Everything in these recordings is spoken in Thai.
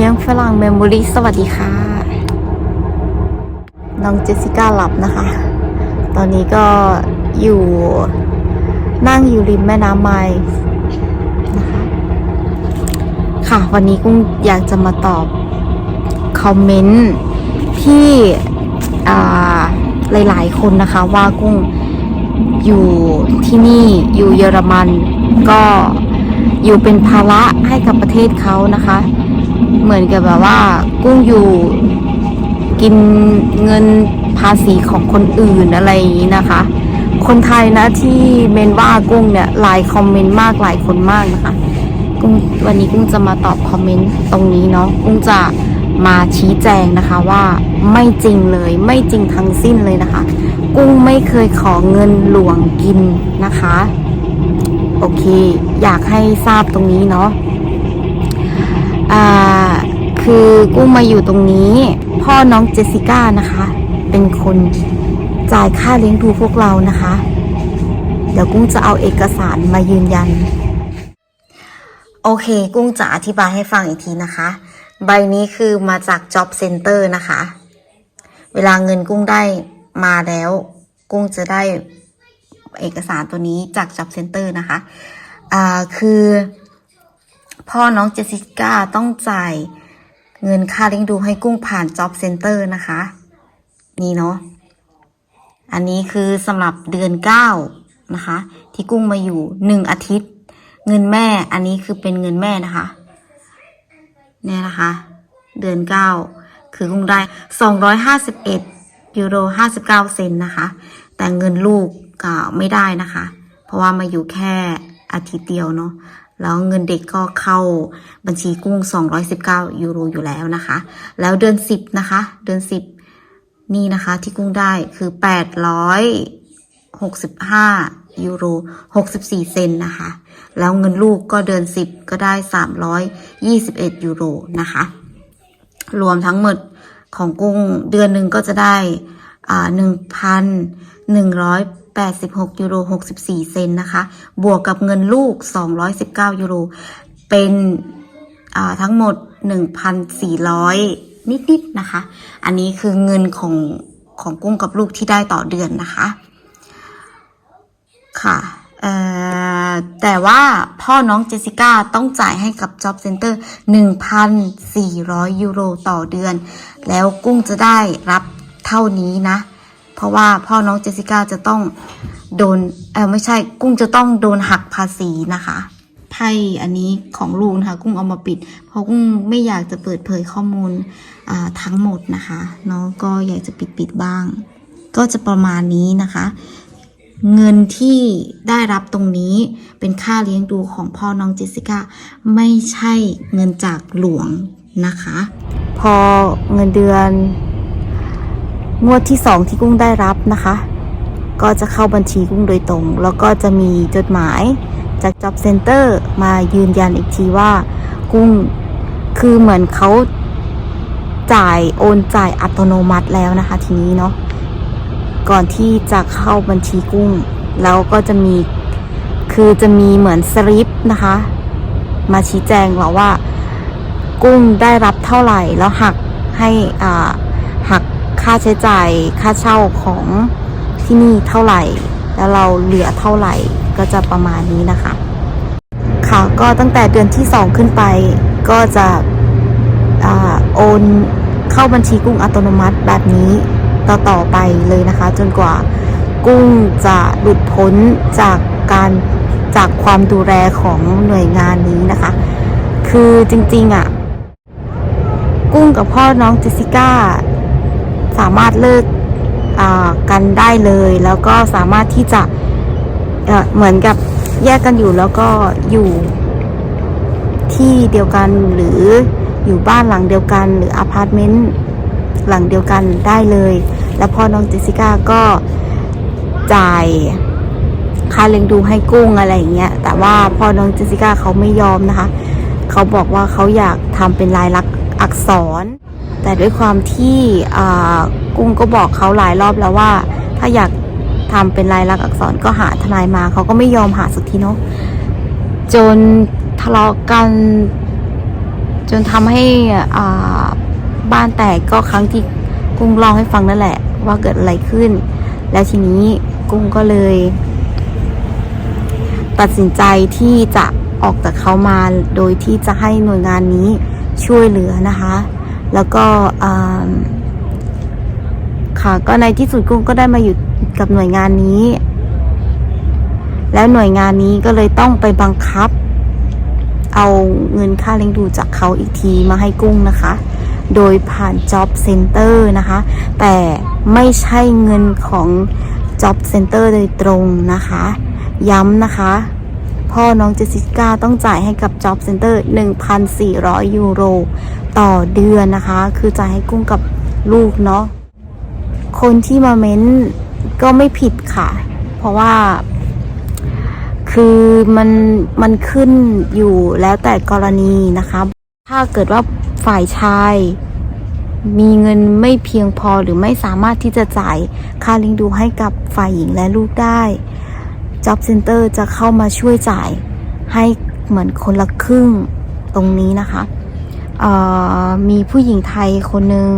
เนียงฝรั่งเมมโมรี่สวัสดีค่ะ น้องเจสสิก้าหลับนะคะ ตอนนี้ก็อยู่นั่งอยู่ริมแม่น้ำไมล์นะคะ ค่ะวันนี้กุ้งอยากจะมาตอบคอมเมนต์ที่อ่าหลาย ๆ คนนะคะว่ากุ้งอยู่ที่นี่อยู่เยอรมัน ก็อยู่เป็นภาระให้กับประเทศเขานะคะ เหมือนกับแบบว่า กุ้งอยู่กินเงินภาษีของคนอื่นอะไรอย่างนี้นะคะ คนไทยนะที่เมนว่ากุ้งเนี่ยหลายคอมเมนต์มากหลายคนมากนะคะกุ้งวันนี้กุ้งจะมาตอบคอมเมนต์ตรงนี้เนาะกุ้งจะมาชี้แจงนะคะว่าไม่จริงเลยไม่จริงทั้งสิ้นเลยนะคะ กุ้งไม่เคยขอเงินหลวงกินนะคะ โอเค อยากให้ทราบตรงนี้เนาะ อ่าคือกุ้งมาอยู่ตรงนี้ พ่อน้องเจสสิก้านะคะ เป็นคนจ่ายค่าเลี้ยงดูพวกเรานะคะ เดี๋ยวกุ้งจะเอาเอกสารมายืนยัน โอเค กุ้งจะอธิบายให้ฟังอีกทีนะคะ ใบนี้คือมาจาก Job Center นะคะ เวลาเงินกุ้งได้มาแล้ว กุ้งจะได้เอกสารตัวนี้จาก Job Center นะคะ อ่า คือ พ่อน้องเจสสิก้าต้องจ่ายเงินค่าเลี้ยงดูให้กุ้งผ่าน Job Center นะคะ นี่เนาะอันนี้คือสำหรับเดือนเก้านะคะ ที่กุ้งมาอยู่หนึ่งอาทิตย์ เงินแม่อันนี้คือเป็นเงินแม่นะคะเนี่ยนะคะ เดือนเก้าคือกุ้งได้สองร้อยห้าสิบเอ็ดยูโรห้าสิบเก้าเซนนะคะ แต่เงินลูกก็ไม่ได้นะคะ เพราะว่ามาอยู่แค่ อาทิตย์เดียวเนาะแล้วเงินเด็กก็เข้าบัญชีกุ้ง 219 ยูโรอยู่แล้วนะคะ แล้วเดือน 10 นะคะ เดือน 10 นี่นะคะที่กุ้งได้คือ 865 ยูโร 64 เซนนะคะ แล้วเงินลูกก็เดือน 10 ก็ได้ 321 ยูโรนะคะ รวมทั้งหมดของกุ้งเดือนหนึ่งก็จะได้หนึ่งพันหนึ่งร้อย แปดสิบหกยูโรหกสิบสี่เซนนะคะ บวกกับเงินลูกสองร้อยสิบเก้ายูโร เป็นทั้งหมดหนึ่งพันสี่ร้อยนิดๆนะคะ อันนี้คือเงินของของกุ้งกับลูกที่ได้ต่อเดือนนะคะ ค่ะแต่ว่าพ่อน้องเจสสิก้าต้องจ่ายให้กับ Job Center 1,400 ยูโรต่อเดือน แล้วกุ้งจะได้รับเท่านี้นะ เพราะว่าพ่อน้องเจสสิก้าจะต้องโดนเออไม่ใช่กุ้งจะต้องโดนหักภาษีนะคะไพ่อันนี้ของลูกนะคะ กุ้งเอามาปิด เพราะกุ้งไม่อยากจะเปิดเผยข้อมูลอ่าทั้งหมดนะคะเนาะก็อยากจะปิดปิดบ้าง ก็จะประมาณนี้นะคะ เงินที่ได้รับตรงนี้เป็นค่าเลี้ยงดูของพ่อน้องเจสสิก้าไม่ใช่เงินจากหลวงนะคะ พอเงินเดือน งวดที่สองที่กุ้งได้รับนะคะ ก็จะเข้าบัญชีกุ้งโดยตรง แล้วก็จะมีจดหมายจาก Job Center มายืนยันอีกทีว่ากุ้งคือเหมือนเขาจ่ายโอนจ่ายอัตโนมัติแล้วนะคะ ทีนี้เนาะก่อนที่จะเข้าบัญชีกุ้ง แล้วก็จะมีคือจะมีเหมือนสลิปนะคะ มาชี้แจงเราว่า กุ้งได้รับเท่าไหร่แล้วหักให้อ่า ค่าใช้จ่ายค่าเช่าของที่นี่เท่าไหร่ แล้วเราเหลือเท่าไหร่ก็จะประมาณนี้นะคะ ค่ะก็ตั้งแต่เดือนที่สองขึ้นไป ก็จะอโอนเข้าบัญชีกุ้งอัตโนมัติแบบนี้ต่อต่อๆไปเลยนะคะ จนกว่ากุ้งจะหลุดพ้นจากการจากความดูแลของหน่วยงานนี้นะคะ คือจริงๆอะ กุ้งกับพ่อน้องเจสสิก้าามารถเลิกกันได้เลย แล้วก็สามารถที่จะเเหมือนกับแยกกันอยู่แล้วก็อยู่ที่เดียวกันหรืออยู่บ้านหลังเดียวกัน หรืออพาร์ตเมนต์หลังเดียวกันได้เลย แล้วพ่อน้องเจสสิก้าก็จ่ายค่าเลี้ยงดูให้กุ้งอะไรอย่างเงี้ย แต่ว่าพ่อน้องเจสสิก้าเขาไม่ยอมนะคะ เขาบอกว่าเขาอยากทำเป็นลายลักษณ์อักษร แต่ด้วยความที่กุ้งก็บอกเขาหลายรอบแล้วว่า ถ้าอยากทำเป็นลายลักษณ์อักษรก็หาทนายมาเขาก็ไม่ยอมหาสักทีเนาะจนทะเลาะกัน จนทำให้บ้านแตกก็ครั้งที่กุ้งเล่าให้ฟังนั่นแหละ ว่าเกิดอะไรขึ้น และทีนี้กุ้งก็เลย ตัดสินใจที่จะออกจากเขามาโดยที่จะให้หน่วยงานนี้ช่วยเหลือนะคะ แล้วก็ค่ะก็ในที่สุดกุ้งก็ได้มาอยู่กับหน่วยงานนี้ แล้วหน่วยงานนี้ก็เลยต้องไปบังคับ เอาเงินค่าเลี้ยงดูจากเขาอีกทีมาให้กุ้งนะคะ โดยผ่าน Job Center นะคะ แต่ไม่ใช่เงินของ Job Center โดยตรงนะคะ ย้ำนะคะ พ่อน้องเจสิก้าต้องจ่ายให้กับ Job Center 1,400 ยูโร ต่อเดือนนะคะ คือจ่ายให้กุ้งกับลูกเนาะคนที่มาเม้นก็ไม่ผิดค่ะ เพราะว่าคือมันมันขึ้นอยู่แล้วแต่กรณีนะคะ ถ้าเกิดว่าฝ่ายชายมีเงินไม่เพียงพอหรือไม่สามารถที่จะจ่ายค่าเลี้ยงดูให้กับฝ่ายหญิงและลูกได้ Job Center จะเข้ามาช่วยจ่ายให้เหมือนคนละครึ่งตรงนี้นะคะมีผู้หญิงไทยคนหนึ่ง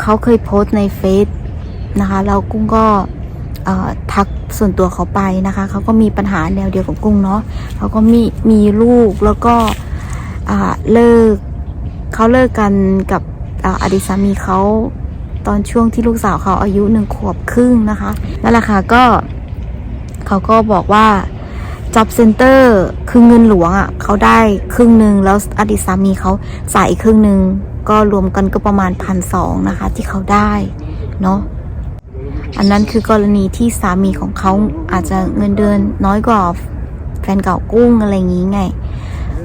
เขาเคยโพสต์ในเฟซนะคะแล้วกุ้งก็ทักส่วนตัวเขาไปนะคะเขาก็มีปัญหาแนวเดียวกับกุ้งเนาะเขาก็มีมีลูกแล้วก็เลิกเขาเลิกกันกับอ่าอดีตสามีเขาตอนช่วงที่ลูกสาวเขาอายุหนึ่งขวบครึ่งนะคะนั่นแหละค่ะก็ เขาก็บอกว่า Job Center คือเงินหลวงอะ่ะเขาได้ครึ่งหนึ่งแล้วอดีตสามีเขาจ่ายอีกครึ่งหนึ่งก็รวมกันก็ประมาณพันสองนะคะ ที่เขาได้เนาะอันนั้นคือกรณีที่สามีของเขาอาจจะเงินเดือนน้อยกว่าแฟนเก่ากุ้งอะไรอย่างนี้ไง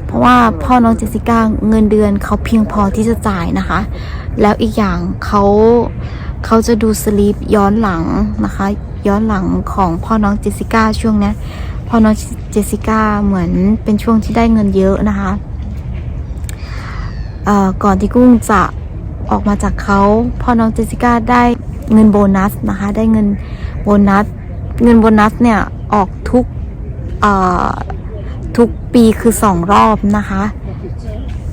เพราะว่าพ่อน้องเจสสิก้าเงินเดือนเขาเพียงพอที่จะจ่ายนะคะ แล้วอีกอย่างเขา เขาจะดูสลีปย้อนหลังนะคะ ย้อนหลังของพ่อน้องเจสสิก้าช่วงนี้พ่อน้องเจสสิก้าเหมือนเป็นช่วงที่ได้เงินเยอะนะคะก่อนที่กุ้งจะออกมาจากเขาพ่อน้องเจสสิก้าได้เงินโบนัสนะคะ ได้เงินโบนัส เงินโบนัสเนี่ยออกทุกทุกปีคือสองรอบนะคะ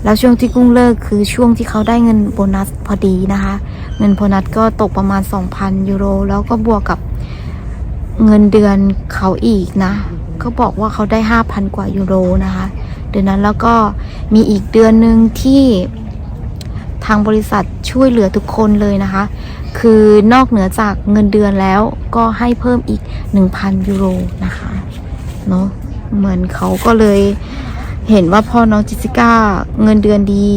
แล้วช่วงที่กุ้งเลิกคือช่วงที่เขาได้เงินโบนัสพอดีนะคะ เงินโบนัสก็ตกประมาณ 2,000 ยูโร แล้วก็บวกกับเงินเดือนเขาอีกนะเขาบอกว่าเขาได้ 5,000 กว่ายูโรนะคะ เดือนนั้นแล้วก็มีอีกเดือนหนึ่งที่ทางบริษัทช่วยเหลือทุกคนเลยนะคะ คือนอกเหนือจากเงินเดือนแล้วก็ให้เพิ่มอีก 1,000 ยูโรนะคะเนาะเหมือนเขาก็เลย เห็นว่าพ่อน้องจิสิก้าเงินเดือนดี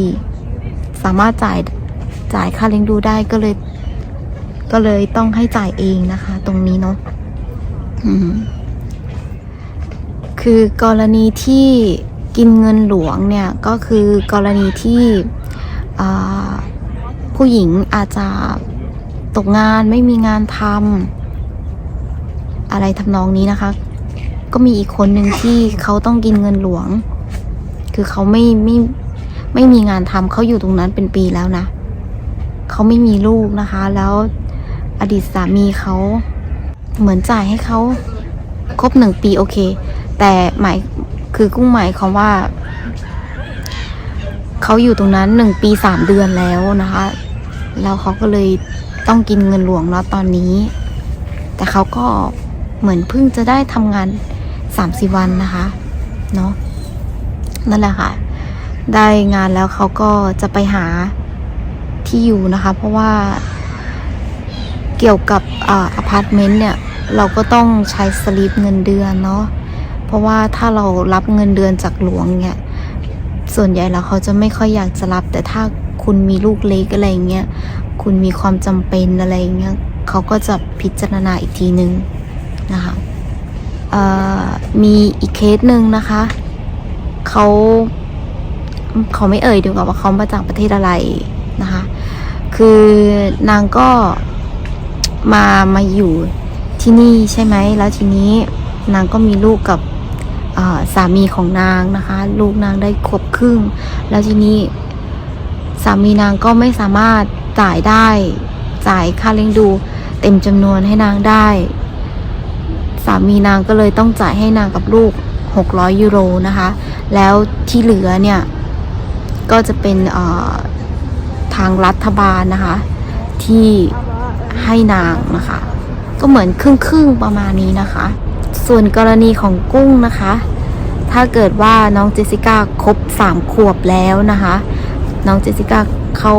สามารถจ่ายจ่ายค่าเลี้ยงดูได้ก็เลย ก็เลยต้องให้จ่ายเองนะคะ ตรงนี้เนาะคือกรณีที่กินเงินหลวงเนี่ยก็คือกรณีที่ผู้หญิงอาจจะตกงานไม่มีงานทำอะไรทำนองนี้นะคะ ก็มีอีกคนหนึ่งที่เขาต้องกินเงินหลวง คือเขาไม่ไม่ไม่มีงานทำเขาอยู่ตรงนั้นเป็นปีแล้วนะเขาไม่มีลูกนะคะ แล้วอดีตสามีเขาเหมือนจ่ายให้เขาครบหนึ่งปีโอเค แต่หมายคือกุ้งหมายความว่าเขาอยู่ตรงนั้นหนึ่งปีสามเดือนแล้วนะคะแล้วเขาก็เลยต้องกินเงินหลวงแล้วตอนนี้ แต่เขาก็เหมือนเพิ่งจะได้ทำงานสามสี่วันนะคะ เนาะ นั่นแหละค่ะ ได้งานแล้วเขาก็จะไปหาที่อยู่นะคะ เพราะว่าเกี่ยวกับออพาร์ตเมนต์เนี่ย เราก็ต้องใช้สลิปเงินเดือนเนาะเพราะว่าถ้าเรารับเงินเดือนจากหลวงเนี่ยส่วนใหญ่แล้วเขาจะไม่ค่อยอยากจะรับ แต่ถ้าคุณมีลูกเล็กอะไรเงี้ยคุณมีความจำเป็นอะไรเงี้ยเขาก็จะพิจารณาอีกทีนึงนะคะมีอีกเคสหนึ่งนะคะ เขาเขาไม่เอ่ยดีกว่าว่าเขามาจากประเทศอะไรนะคะ คือนางก็มามาอยู่ที่นี่ใช่ไหมแล้วทีนี้นางก็มีลูกกับสามีของนางนะคะ ลูกนางได้ขวบครึ่ง แล้วทีนี้สามีนางก็ไม่สามารถจ่ายได้จ่ายค่าเลี้ยงดูเต็มจำนวนให้นางได้ สามีนางก็เลยต้องจ่ายให้นางกับลูก 600 ยูโรนะคะ แล้วที่เหลือเนี่ย ก็จะเป็นทางรัฐบาลนะคะ ที่ให้นางนะคะ ก็เหมือนครึ่งครึ่งๆประมาณนี้นะคะ ส่วนกรณีของกุ้งนะคะ ถ้าเกิดว่าน้องเจสสิก้าครบสามขวบแล้วนะคะ น้องเจสสิก้าเข้า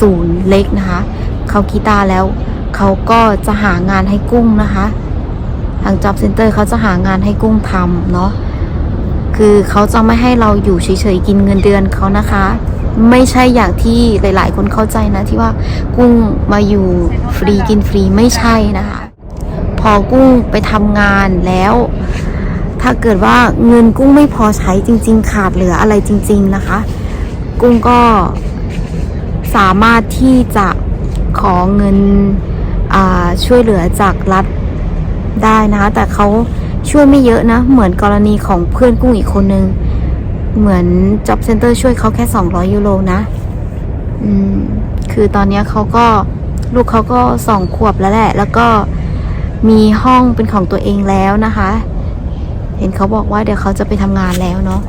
ศูนย์เล็กนะคะ เขากีตาร์แล้ว เขาก็จะหางานให้กุ้งนะคะ ทาง Job Center เขาจะหางานให้กุ้งทำเนาะคือเขาจะไม่ให้เราอยู่เฉยๆกินเงินเดือนเขานะคะ ไม่ใช่อย่างที่หลาย ๆ คนเข้าใจนะที่ว่ากุ้งมาอยู่ฟรีกินฟรีไม่ใช่นะคะ พอกุ้งไปทำงานแล้ว ถ้าเกิดว่าเงินกุ้งไม่พอใช้จริง ๆ ขาดเหลืออะไรจริง ๆนะคะ กุ้งก็สามารถที่จะขอเงินช่วยเหลือจากรัฐ ได้นะคะ แต่เขาช่วยไม่เยอะนะ เหมือนกรณีของเพื่อนกุ้งอีกคนนึง เหมือน Job Center ช่วยเขาแค่ 200 ยูโรนะ อืม คือตอนนี้เขาก็ลูกเขาก็สองขวบแล้วแหละ แล้วก็มีห้องเป็นของตัวเองแล้วนะคะ เห็นเขาบอกว่าเดี๋ยวเขาจะไปทำงานแล้วเนาะ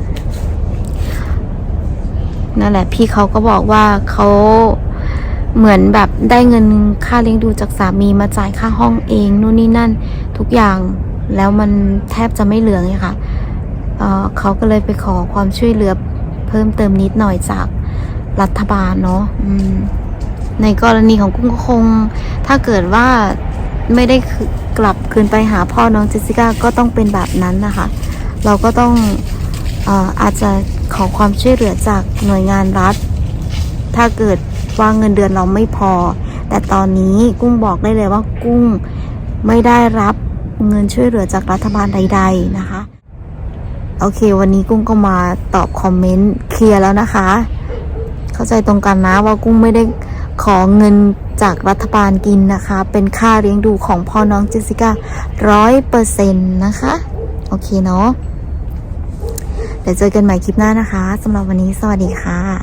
นั่นแหละ พี่เขาก็บอกว่าเขาเหมือนแบบได้เงินค่าเลี้ยงดูจากสามีมาจ่ายค่าห้องเองนู่นนี่นั่น ทุกอย่างแล้วมันแทบจะไม่เหลือไงคะเอ่อเขาก็เลยไปขอความช่วยเหลือเพิ่มเติมนิดหน่อยจากรัฐบาลเนาะในกรณีของกุ้งก็คง ถ้าเกิดว่าไม่ได้กลับคืนไปหาพ่อน้องเจสสิก้าก็ต้องเป็นแบบนั้นนะคะ เราก็ต้องเอ่ออาจจะขอความช่วยเหลือจากหน่วยงานรัฐ ถ้าเกิดว่าเงินเดือนเราไม่พอ แต่ตอนนี้กุ้งบอกได้เลยว่ากุ้ง ไม่ได้รับเงินช่วยเหลือจากรัฐบาลใด ๆนะคะ โอเค วันนี้กุ้งก็มาตอบคอมเมนต์เคลียร์แล้วนะคะ เข้าใจตรงกันนะว่ากุ้งไม่ได้ขอเงินจากรัฐบาลกินนะคะ เป็นค่าเลี้ยงดูของพ่อน้องเจสสิก้าร้อยเปอร์เซ็นต์นะคะ โอเคเนาะเดี๋ยวเจอกันใหม่คลิปหน้านะคะสำหรับวันนี้สวัสดีค่ะ